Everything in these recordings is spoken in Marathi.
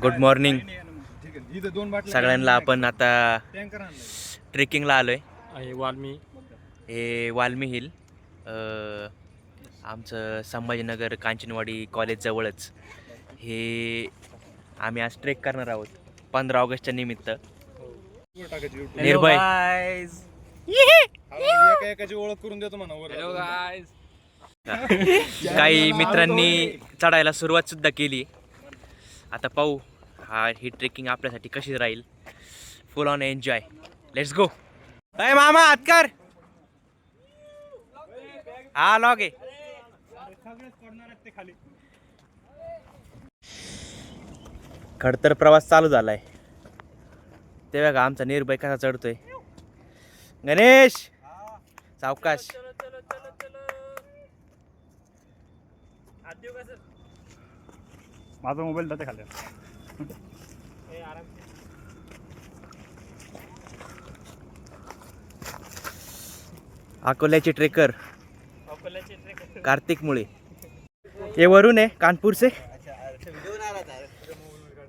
गुड मॉर्निंग सगळ्यांना आपण आता ट्रेकिंगला आलोय. आहे वाल्मी. हे वाल्मी हिल अ, आमचं संभाजीनगर कांचनवाडी कॉलेजजवळच हे आम्ही आज ट्रेक करणार आहोत पंधरा ऑगस्टच्या निमित्त. निर्भय. हा, ओळख करून देतो म्हणा काही मित्रांनी चढायला सुरुवातसुद्धा केली. आता पाहू हा ही ट्रेकिंग आपल्यासाठी कशी राहील. Full on enjoy let's go अय मामा हात हा लॉग आहे खडतर प्रवास चालू झालाय. ते बघा आमचा निर्भय कसा चढतोय. गणेश! सावकाश! माझा मोबाईल जाते खाली. अकोल्याचे ट्रेकर. कार्तिक मुळे. ये वरुण है कानपुर से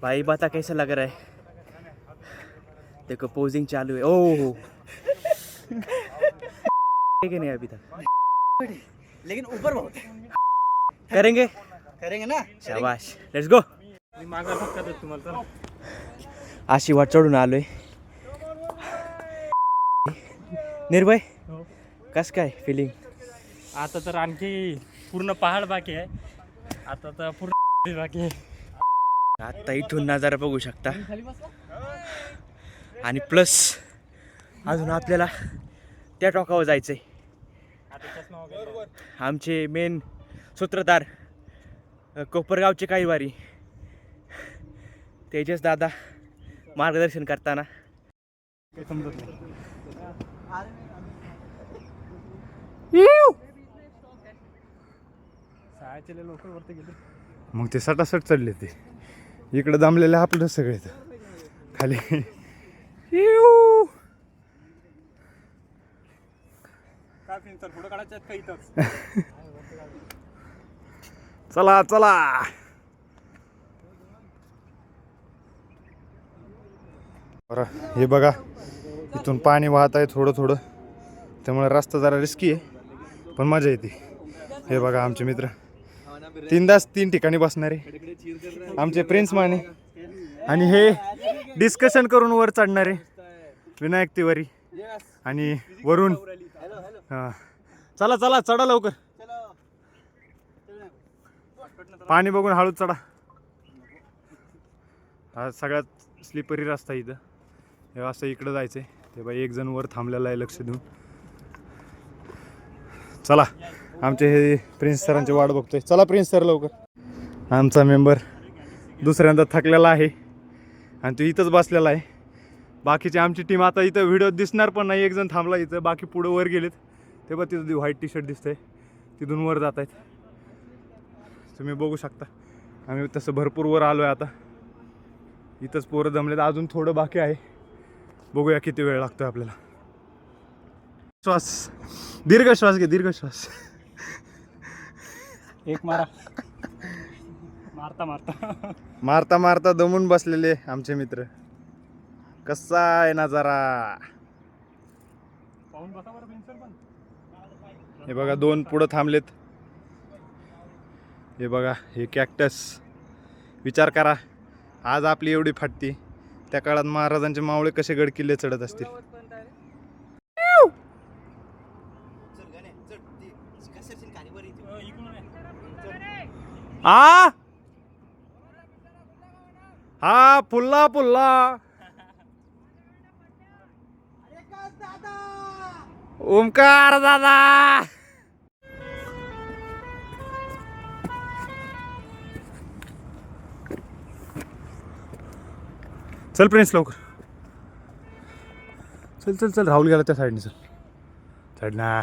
भाई बता कैसा लग रहा है? देखो पोजिंग चालू है ओह. कि नहीं अभी तक? लेकिन ऊपर बहुत है. करेंगे? करेंगे ना? शाबाश. लेट्स गो मी मागा फक्त तुम्हाला वाट चढून आलोय. निर्भय हो. कस काय फिलिंग आता तर आणखी पूर्ण पहाड बाकी आहे. आता तर पूर्ण बाकी आहे. आता इथून नजारा बघू शकता. आणि प्लस अजून आपल्याला त्या टोकावर जायचंय. आता चष्मा वगैरे आमचे मेन सूत्रधार कोपरगावचे काही वारी. तेजस दादा मार्गदर्शन करताना. समजत नाही मग ते सटासट चढले ते. इकडे जमलेले आपलं सगळे खाली. पुढं काढायचं आहेत का इथंच? चला चला. बरं हे बघा इथून पाणी वाहत आहे थोडं थोडं. त्यामुळे रस्ता जरा रिस्की आहे पण मजा येते. हे बघा आमचे मित्र. तीनदाच तीन ठिकाणी बसणारे आमचे प्रिन्स माने आणि हे डिस्कशन करून वर चढणारे विनायक तिवारी. आणि वरून हां. चला चला चढा लवकर. पाणी बघून हळूच चढा. हा सगळ्यात स्लिपरी रस्ता इथं. हे असं इकडं जायचंय. ते बाई एक जण वर थांबलेला आहे लक्ष देऊन. चला आमचे हे प्रिन्स सरांची वाट बघतोय. चला प्रिन्स सर लवकर. आमचा मेंबर दुसऱ्यांदा थकलेला आहे आणि तो इथंच बसलेला आहे. बाकीची आमची टीम आता इथं व्हिडिओ दिसणार पण नाही. एक जण थांबला इथं. बाकी पुढं वर गेलेत. ते बघ तिथं व्हाईट टी शर्ट दिसतंय. तिथून वर जात आहेत तुम्ही बघू शकता. आम्ही तसं भरपूर वर आलो आहे आता. इथंच पोरं जमलेत. अजून थोडं बाकी आहे. बघूया किती वेळ लागतोय आपल्याला. श्वास. दीर्घ श्वास घे दीर्घ श्वास. एक मारा. मारता मारता. मारता मारता दमून बसलेले आमचे मित्र. कसा आहे प्रिन्सर पण. हे बघा दोन पुढं थांबलेत. हे बघा हे कॅक्टस विचार करा आज आपली एवढी फाटती. त्या काळात महाराजांचे मावळे कसे गड किल्ले चढत असतील. आहे. हा हा पुल्ला पुल्ला ओमकार दादा. चल प्रिन्स लवकर. चल चल चल राहुल गेला त्या साईडने चल. साईड ना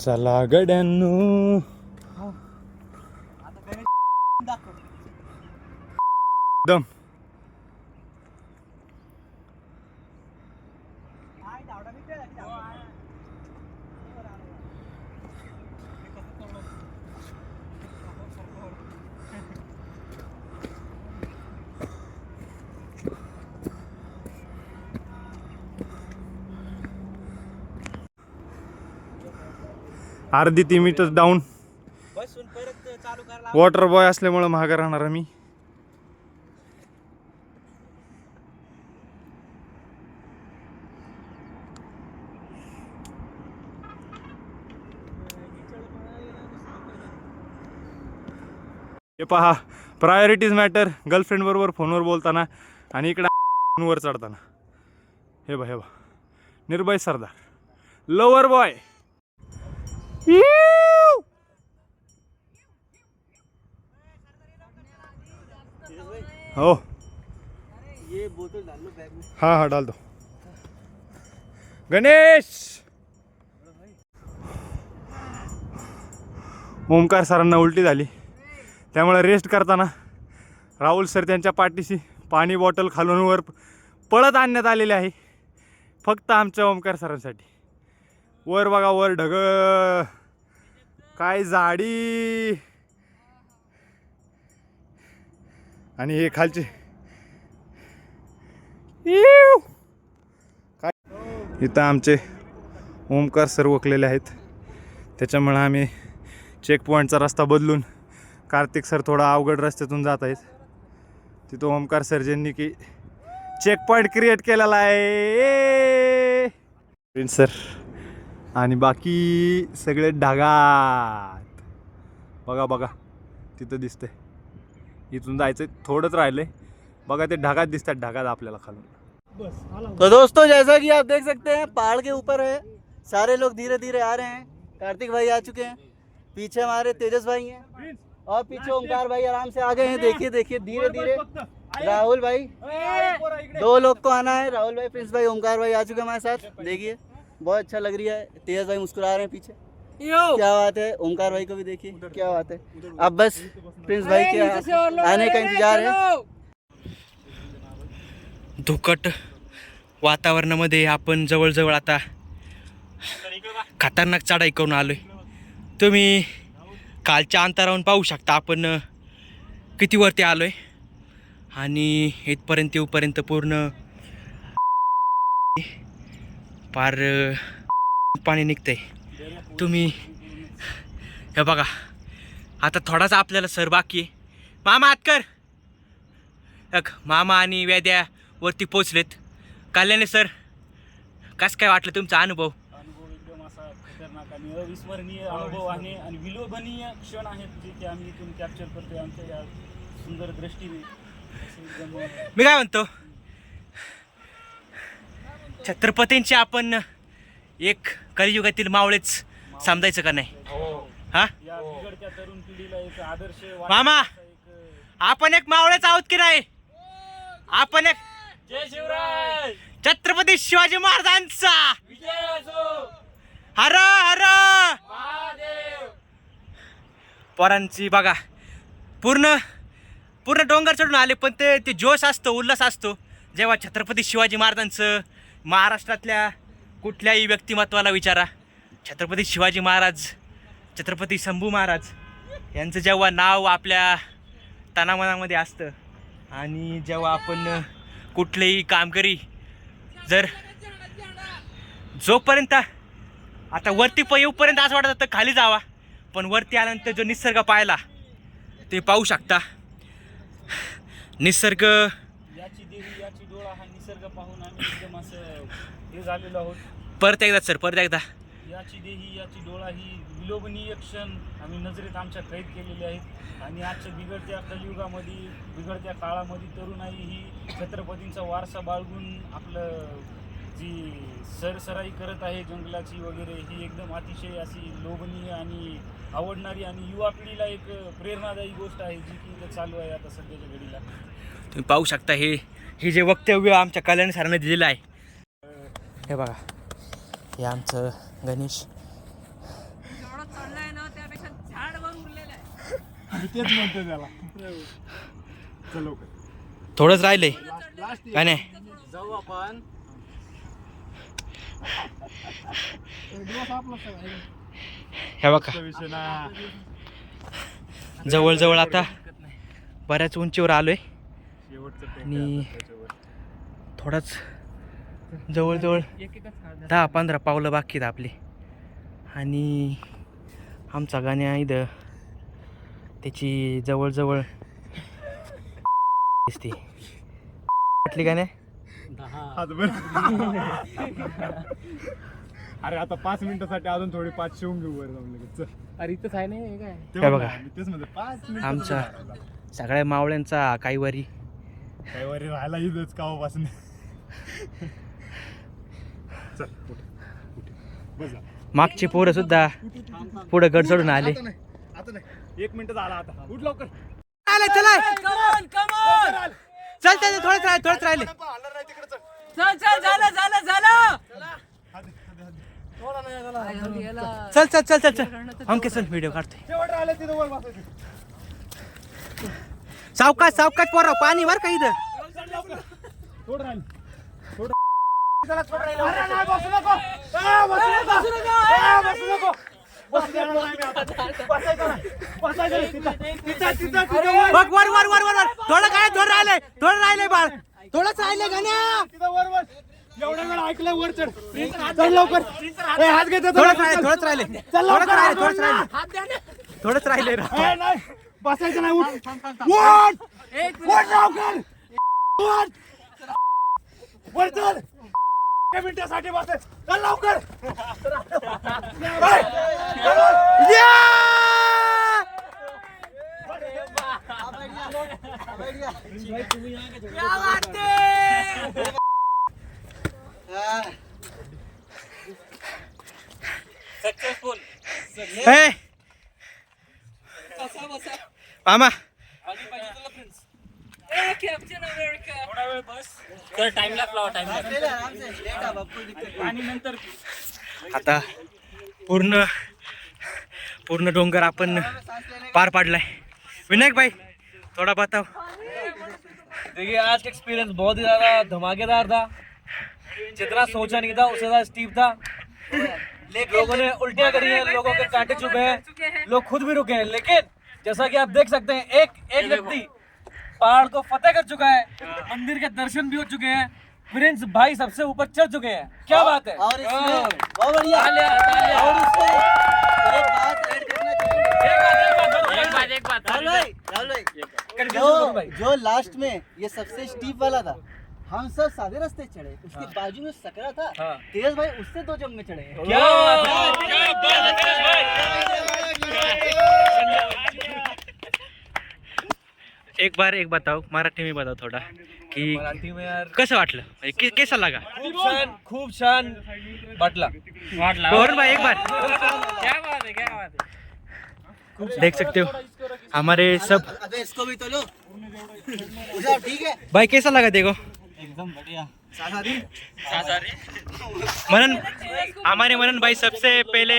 चला गड्यांनो दम अर्धी ती मीटर डाऊन वॉटर बॉय असल्यामुळं महागा राहणार मी. हे पहा प्रायोरिटीज मॅटर गर्लफ्रेंड बरोबर फोनवर बोलताना आणि इकडे वर चढताना. हे बा हे बा निर्भय सरदार. लवर बॉय हो. हाँ हाँ डाल दो. गणेश! ओमकार सरांना उलटी झाली. त्यामुळे रेस्ट करताना राहुल सर त्यांच्या पाठीशी पाणी बॉटल खालून वर पळत आणण्यात आलेले आहे. फक्त आमच्या ओमकार सरांसाठी. वर बघा वर ढग. काय जाडी आणि हे खालचे. काय? इथं आमचे ओमकार सर वकलेले आहेत. त्याच्यामुळे आम्ही चेकपॉईंटचा रस्ता बदलून कार्तिक सर थोडा अवघड रस्त्यातून जात आहेत. तिथं ओमकार सर ज्यांनी की चेकपॉईंट क्रिएट केलेला आहे. Prince sir. आणि बाकी सगळे ढगात. बघा बघा. तिथं दिसतंय. इथून जायचं थोडंच राहिलंय. बघा ते ढगात दिसतात. ढगात आपल्याला खालून. तो दोस्तों जैसा कि आप देख सकते हैं पहाड़ के ऊपर है. सारे लोग धीरे धीरे आ रहे हैं. कार्तिक भाई आ चुके हैं. पीछे हमारे तेजस भाई हैं. और पीछे ओमकार भाई आराम से आ गए हैं. देखिए देखिए धीरे धीरे राहुल भाई दो लोग को आना है. राहुल भाई प्रिंस भाई ओमकार भाई आ चुके हैं हमारे साथ. देखिए. बहुत अच्छा लग रही है। तेजस भाई मुस्कुरा रहे हैं पीछे। क्या बात है ओमकार भाई को भी देखिए क्या बात है। अब बस प्रिंस भाई के आने का इंतजार है। धुकट वातावरणामध्ये आपण जवळजवळ आता खतरनाक चढाई करून आलो आहे तुम्ही कालच्या अंतरावरून पाहू शकता आपण किती वरती आलो आहे आणि इथपर्यंत येऊपर्यंत पूर्ण पार अ, पाणी निघतंय. तुम्ही हे बघा आता थोडासा आपल्याला सर बाकी आहे. मामा आत कर. अग मामा आणि व्याद्या वरती पोचलेत कल्याणे सर कसं काय वाटलं तुमचा अनुभव? अनुभव खतरनाक आणि अविस्मरणीय अनुभव आहे आणि विलोभनीय क्षण आहेत जे की आम्ही इथून कॅप्चर करतोय आमच्या या सुंदर दृष्टीने. मी काय म्हणतो? छत्रपतींचे आपण एक कलियुगातील मावळेच समजायचं का नाही? हा. वाटण्याचा मामा! आपण एक मावळेच आहोत की नाही? आपण एक जय शिवराय. छत्रपती शिवाजी महाराजांचा. हर हर. पोरांची बघा पूर्ण पूर्ण डोंगर चढून आले पण ते ते जोश असतो उल्हास असतो. जेव्हा छत्रपती शिवाजी महाराजांचं महाराष्ट्रातल्या कुठल्याही व्यक्तिमत्वाला विचारा. छत्रपती शिवाजी महाराज छत्रपती शंभू महाराज यांचं जेव्हा नाव आपल्या तनामनामध्ये असतं आणि जेव्हा आपण कुठलेही कामगिरी जर जोपर्यंत आता वरती प येऊपर्यंत असं वाटत होतं खाली जावा. पण वरती आल्यानंतर जो निसर्ग पाहिला ते पाहू शकता. निसर्ग याची देवी याची डोळा हा निसर्ग पाहून आम्ही एकदम असं हे झालेलो आहोत. परत एकदा सर परत एकदा. याची देही याची डोळा ही विलोभनीय क्षण आम्ही नजरेत आमच्या कैद केलेले आहेत. आणि आजच्या बिघडत्या कलियुगामध्ये बिघडत्या काळामध्ये तरुणाई ही छत्रपतींचा वारसा बाळगून आपलं जी सरसराई करत आहे जंगलाची वगैरे ही एकदम अतिशय अशी लोभनीय आणि आवडणारी आणि युवा पिढीला एक प्रेरणादायी गोष्ट आहे जी की इथं चालू आहे आता सध्याच्या घडीला. तुम्ही पाहू शकता हे हे जे वक्तव्य आमच्या कल्याण सरांनी दिलेलं आहे. हे बघा हे आमचं गणेश. जेवढा चढलाय ना त्यापेक्षा झाड वर उरलेलं आहे. तेच म्हणतो त्याला. चलो थोडंच राहिलंय. काय नाही? जाऊ आपण. हे बघा. जवळजवळ आता बऱ्याच उंचीवर आलोय. आणि थोडाच जवळजवळ दहा पंधरा पावलं बाकी आहेत आपली. आणि आमचा गाण्या इथं त्याची जवळजवळ दिसते. वाटली गाण्या? अरे आता पाच मिनिटासाठी अजून थोडी पाच शिवून घेऊ वर जाऊन लगेच. चल. अरे इथंच आहे ना हे काय? ते हे बघा बघा. मी तेच म्हणतो पाच मिनिटं आमचा सगळ्या मावळ्यांचा काही वारी. काही वरी राहायला इथंच कावापासून चल उठ, उठ. बस जा. मागचे पोरं सुद्धा पुढे गड चढून आले. आता नाही आता नाही. एक मिनिट झाला आता. उठ लवकर. आले चला. चल चल थोडंच राहिले थोडंच राहिले. चल. चल चल झालं झालं झालं. चल चल चल चल चल. अंके चल व्हिडिओ काढतोय. वर सावकाश सावकाश पोरा पाणी बर का इथं? थोडं बसू देणार नाही मी आता. बसायचं नाही. बसायचं नाही. तिथं, तिथं, तिथं, तिथं वर. बघ वर वर वर वर वर थोडं काय थोडं राहिले थोडं राहिले बाळ थोडंच राहिले गाण्या तिथं वर वर. एवढा वेळ ऐकलं वर चढ चल लवकर ए, हात घे त्याचा. थोडंच राहिले थोडंच राहिले चल थोडंच लवकर, राहिले हात थोडंच राहिले थोडंच राहिले ए, नाही. बसायचं नाही उठ उठ उठ लवकर उठ वर एक मिनिटासाठी बसाय चल लवकर ए, चल. ए मामा। कॅप्टन अमेरिका आराम से लेट आप आपको दिक्कत आणि नंतर आता पूर्ण पूर्ण डोंगर आपण पार पाडलाय. विनायक भाई थोडा बताव. देखिए आज का एक्सपीरियंस बहुत ही ज़्यादा धमाकेदार था। जितना सोचा नहीं था उससे ज़्यादा स्टीप था। लोगों ने उल्टियाँ करी हैं लोगों के कांटे चुभे हैं लोग खुद भी रुके हैं। लेकिन जैसा कि आप देख सकते हैं एक एक व्यक्ति पहाड़ को फतेह कर चुका है। मंदिर के दर्शन भी हो चुके हैं। प्रिंस भाई सबसे ऊपर चढ़ चुके हैं। क्या बात है? और इसमें बहुत बढ़िया। और इसमें एक बात ऐड करना चाहिए एक बात एक बात राहुल भाई राहुल भाई। जो जो लास्ट में ये सबसे स्टीप वाला था हम सब सादे रास्ते चढ़े। उसके बाजू में सकरा था। हाँ। तेज भाई उससे दो जंग में चढ़े। क्या बात है? एक बार एक बताओ मराठी में बताओ थोडा की मराठी में यार कसं वाटलं? म्हणजे के- केसा लागा? खूप छान खूप छान वाटला. वरुण भाई एक बार. देख सकते हो हमारे सब अबे इसको भी तो लो ठीक है। भाई कैसा लगा देखो? एकदम बढ़िया. मनन हमारे मनन भाई सबसे पहले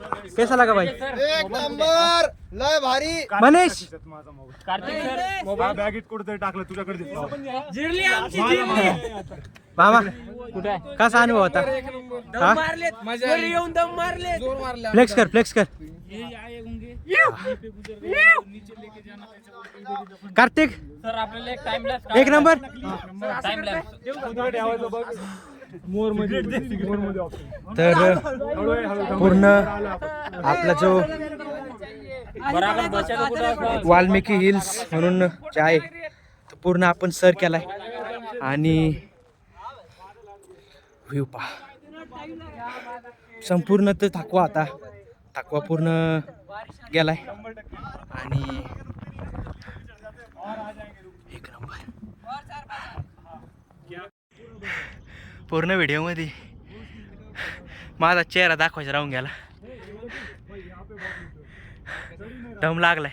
कैसा लगा भाई? एक नंबर! लय भारी! मनीष! माझा मोबाईल. बॅगेत कुठेतरी टाकलं तुझ्याकडे दे. मामा कसा अनुभव होता? हा? येऊन दम मारले फ्लेक्स कर फ्लेक्स कर. कार्तिक? सर आपल्याला एक टाइम लॅप्स एक नंबर? टाइम लॅप्स कुठं मोरमध्ये. तर. पूर्ण आपला जो वाल्मिकी हिल्स म्हणून जे आहे तो पूर्ण आपण सर केलाय. आणि व्ह्यू पहा. संपूर्ण तर थकवा आता. थकवा पूर्ण गेलाय. आणि एक नंबर. पूर्ण व्हिडिओमध्ये. माझा चेहरा दाखवायचा राहून गेला. दम लागलाय.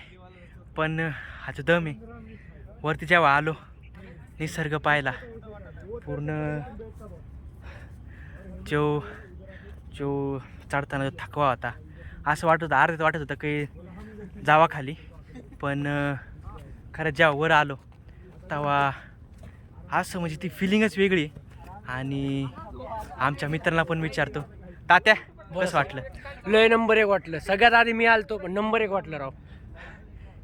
पण आता दम आहे वरती जेव्हा आलो निसर्ग पाहिला. पूर्ण जो जो चढताना जो थकवा होता असं वाटत होतं अर्ध्यात वाटत होतं की जावा खाली. पण खरंच जेव्हा वर आलो तेव्हा असं म्हणजे ती फिलिंगच वेगळी आणि आमच्या मित्रांना पण विचारतो. तात्या कसं वाटलं? लय नंबर एक वाटलं. सगळ्यात आधी मी आलतो पण नंबर एक वाटलं राव.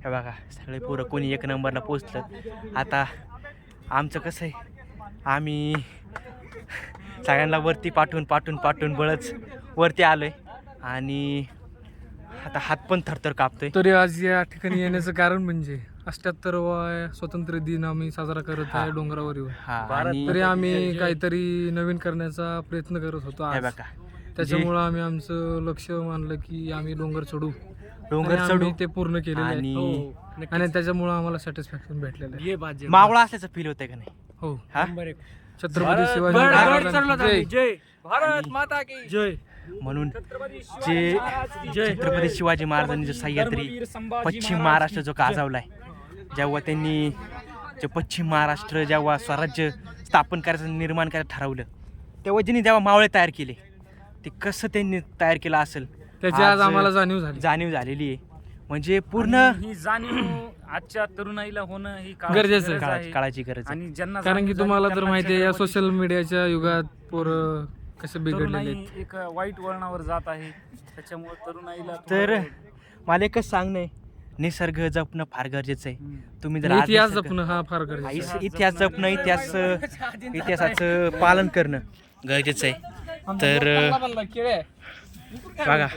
हे बघा सगळे पोरं कोणी एक नंबरला पोचलं. आता आमचं कसं आहे? आम्ही सगळ्यांना वरती पाठवून पाठवून पाठवून बळच वरती आलो आहे आणि आता हात पण थरथर कापतोय. तरी आज या ठिकाणी येण्याचं कारण म्हणजे? अष्ट्याहत्तरवा स्वातंत्र्य दिन आम्ही साजरा करत आहे हा. डोंगरावर येऊन हा तरी आम्ही काहीतरी नवीन करण्याचा प्रयत्न करत होतो हे आज. त्याच्यामुळं आम्ही आमचं लक्ष मानलं की आम्ही डोंगर चढू. डोंगर आणि आम्ही चढू. ते पूर्ण केलेलं आहे. आणि हो. आणि त्याच्यामुळं आम्हाला सॅटिस्फॅक्शन भेटलेलं आहे. ये बाजे. मावळा असल्याचं फील होतंय का नाही? हो. हा? नंबर एक. छत्रपती शिवाजी गड- गड महाराजांची चढलो जय. आम्ही. जय. भारत माता की जय. म्हणून जे छत्रपती शिवाजी महाराजांनी जो सह्याद्री पश्चिम महाराष्ट्र जो गाजवलाय. जेव्हा त्यांनी जे पश्चिम महाराष्ट्र जेव्हा स्वराज्य स्थापन करायचं निर्माण करायचं ठरवलं तेव्हा ज्यांनी जेव्हा मावळे तयार केले ते कसं त्यांनी तयार केलं असेल त्याची आज आम्हाला जाणीव झाली. जाणीव झालेली आहे. म्हणजे पूर्ण ही जाणीव आजच्या तरुणाईला होणं ही काळाची गरजेचं आहे. गरज काळाची काळाची गरज आहे. आणि ज्यांना कारण की जाणीव तुम्हाला झाली तर त्यांना माहिती आहे या सोशल मीडियाच्या युगात पोरं कसे बिघडलेले तरुणाई आहेत. एक वाईट वळणावर जात आहे. त्याच्यामुळे तरुणाईला तर थोडं- मला एकच सांगणं आहे निसर्ग जपणं फार गरजेचं आहे. तुम्ही जर इतिहास जपणं हा फार गरजेचं इतिहास जपणं इतिहास इतिहासाचं पालन करणं गरजेचं आहे. तर अं, बघा.